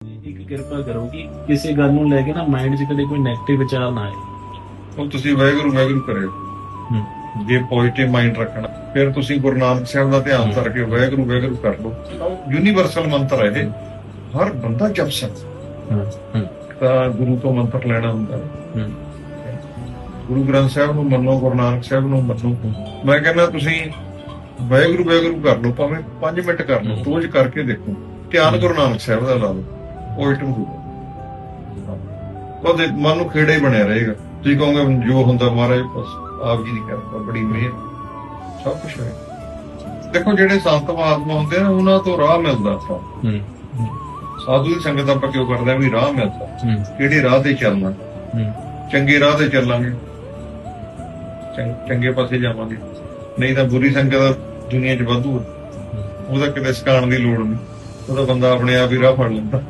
ਇੱਕ ਕਿਰਪਾ ਕਰੋ ਕਿ ਕਿਸੇ ਗੱਲ ਨੂੰ ਲੈ ਕੇ ਨਾ ਮਾਈਂਡ 'ਚ ਕਦੇ ਕੋਈ 네ਗੇਟਿਵ ਵਿਚਾਰ ਨਾ ਆਏ। ਉਹ ਤੁਸੀਂ ਵਾਹਿਗੁਰੂ ਵਾਹਿਗੁਰੂ ਕਰਿਓ। ਜੇ ਪੋਜ਼ਿਟਿਵ ਮਾਈਂਡ ਰੱਖਣਾ ਫਿਰ ਤੁਸੀਂ ਗੁਰੂ ਨਾਨਕ ਸਾਹਿਬ ਦਾ ਧਿਆਨ ਧਰ ਕੇ ਵਾਹਿਗੁਰੂ ਵਾਹਿਗੁਰੂ ਕਰ ਲਓ। ਯੂਨੀਵਰਸਲ ਮੰਤਰ ਹੈ ਇਹ। ਹਰ ਬੰਦਾ ਜਪ ਸਕਦਾ। ਤਾਂ ਗੁਰੂ ਤੋਂ ਮੰਤਰ ਲੈਣਾ ਹੁੰਦਾ। ਗੁਰੂ ਗ੍ਰੰਥ ਸਾਹਿਬ ਨੂੰ ਮੰਨੋ ਗੁਰੂ ਨਾਨਕ ਸਾਹਿਬ ਨੂੰ ਮੰਨੋ। ਮੈਂ ਕਹਿੰਦਾ ਤੁਸੀਂ ਵਾਹਿਗੁਰੂ ਵਾਹਿਗੁਰੂ ਕਰ ਲਓ ਭਾਵੇਂ 5 ਮਿੰਟ ਕਰ ਲਓ ਰੋਜ਼ ਕਰਕੇ ਦੇਖੋ। ਧਿਆਨ ਗੁਰੂ ਨਾਨਕ ਸਾਹਿਬ ਦਾ ਲਾ ਲਓ ਪੋਜ਼ਿਟਿਵ ਹੋਊਗਾ ਉਹਦੇ ਮਨ ਨੂੰ ਖੇੜੇ ਬਣਿਆ ਰਹੇਗਾ। ਤੁਸੀਂ ਕਹੋਗੇ ਜੋ ਹੁੰਦਾ ਮਹਾਰਾਜ ਬਸ ਆਪ ਜੀ ਦੀ ਕਿਰਪਾ ਬੜੀ ਮਿਹਰ। ਸਭ ਕੁਝ ਹੈ ਦੇਖੋ ਜਿਹੜੇ ਸੰਤ ਮਹਾਤਮਾ ਹੁੰਦੇ ਆ ਉਹਨਾਂ ਤੋਂ ਰਾਹ ਮਿਲਦਾ ਹੂੰ। ਸਾਧੂ ਦੀ ਸੰਗਤ ਆਪਾਂ ਕਿਉਂ ਕਰਦੇ ਆ? ਵੀ ਰਾਹ ਮਿਲਦਾ। ਕਿਹੜੇ ਰਾਹ ਤੇ ਚੱਲਣਾ? ਚੰਗੇ ਰਾਹ ਤੇ ਚੱਲਾਂਗੇ। ਚੰਗ- ਪਾਸੇ ਜਾਵਾਂਗੇ। ਨਹੀਂ ਤਾਂ ਬੁਰੀ ਸੰਗਤ ਦੁਨੀਆ 'ਚ ਵਾਧੂ ਉਹਦਾ ਕਿਤੇ ਸਿਖਾਉਣ ਦੀ ਲੋੜ ਨਹੀਂ। ਉਹਦਾ ਬੰਦਾ ਆਪਣੇ ਆਪ ਹੀ ਰਾਹ ਫੜ ਲੈਂਦਾ।